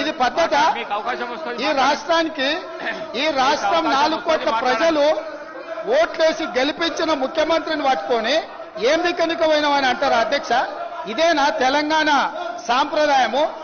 ఇది పద్ధత. ఈ రాష్ట్రానికి ఈ రాష్ట్రం నాలుగు కోట్ల ప్రజలు ఓట్లేసి గెలిపించిన ముఖ్యమంత్రిని పట్టుకొని ఏం దిక్కనిక పోయినామని అంటారా అధ్యక్ష? ఇదేనా తెలంగాణ సాంప్రదాయము?